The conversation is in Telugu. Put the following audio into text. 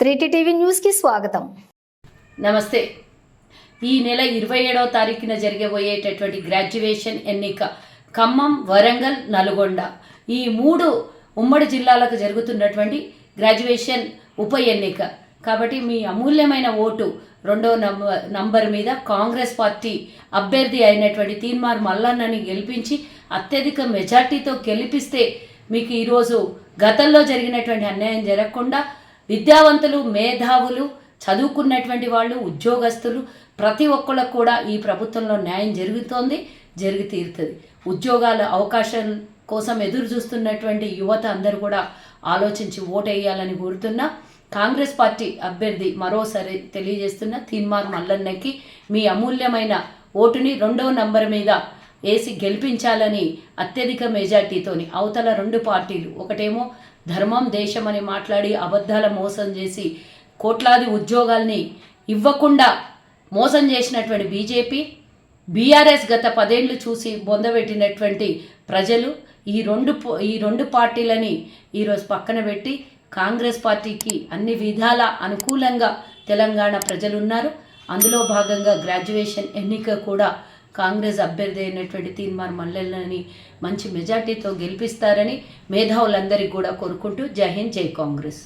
త్రీటీ టీవీ న్యూస్కి స్వాగతం. నమస్తే. ఈ నెల ఇరవై ఏడవ తారీఖున జరగబోయేటటువంటి గ్రాడ్యుయేషన్ ఎన్నిక ఖమ్మం వరంగల్ నల్గొండ. ఈ మూడు ఉమ్మడి జిల్లాలకు జరుగుతున్నటువంటి గ్రాడ్యుయేషన్ ఉప ఎన్నిక. కాబట్టి మీ అమూల్యమైన ఓటు రెండో నంబర్ నంబర్ మీద కాంగ్రెస్ పార్టీ అభ్యర్థి అయినటువంటి తీన్మార్ మల్లన్నని గెలిపించి అత్యధిక మెజార్టీతో గెలిపిస్తే మీకు ఈరోజు గతంలో జరిగినటువంటి అన్యాయం జరగకుండా విద్యావంతులు మేధావులు చదువుకున్నటువంటి వాళ్ళు ఉద్యోగస్తులు ప్రతి ఒక్కళ్ళకు కూడా ఈ ప్రభుత్వంలో న్యాయం జరుగుతోంది జరిగి తీరుతుంది. ఉద్యోగాల అవకాశం కోసం ఎదురు చూస్తున్నటువంటి యువత అందరూ కూడా ఆలోచించి ఓటేయాలని కోరుతున్నా. కాంగ్రెస్ పార్టీ అభ్యర్థి మరోసారి తెలియజేస్తున్న తీన్మార్ మల్లన్నకి మీ అమూల్యమైన ఓటుని రెండవ నంబర్ మీద వేసి గెలిపించాలని అత్యధిక మెజార్టీతోని అవతల రెండు పార్టీలు ఒకటేమో ధర్మం దేశం అని మాట్లాడి అబద్ధాల మోసం చేసి కోట్లాది ఉద్యోగాల్ని ఇవ్వకుండా మోసం చేసినటువంటి బీజేపీ బీఆర్ఎస్ గత పదేళ్ళు చూసి బొందబెట్టినటువంటి ప్రజలు ఈ రెండు ఈ రెండు పార్టీలని ఈరోజు పక్కన పెట్టి కాంగ్రెస్ పార్టీకి అన్ని విధాల అనుకూలంగా తెలంగాణ ప్రజలు ఉన్నారు అందులో భాగంగా గ్రాడ్యుయేషన్ ఎన్నిక కూడా కాంగ్రెస్ అభ్యర్థి అయినటువంటి తీన్మార్ మల్లెల్లని మంచి మెజార్టీతో గెలిపిస్తారని మేధావులందరికీ కూడా కోరుకుంటూ జై హింద్ జై కాంగ్రెస్.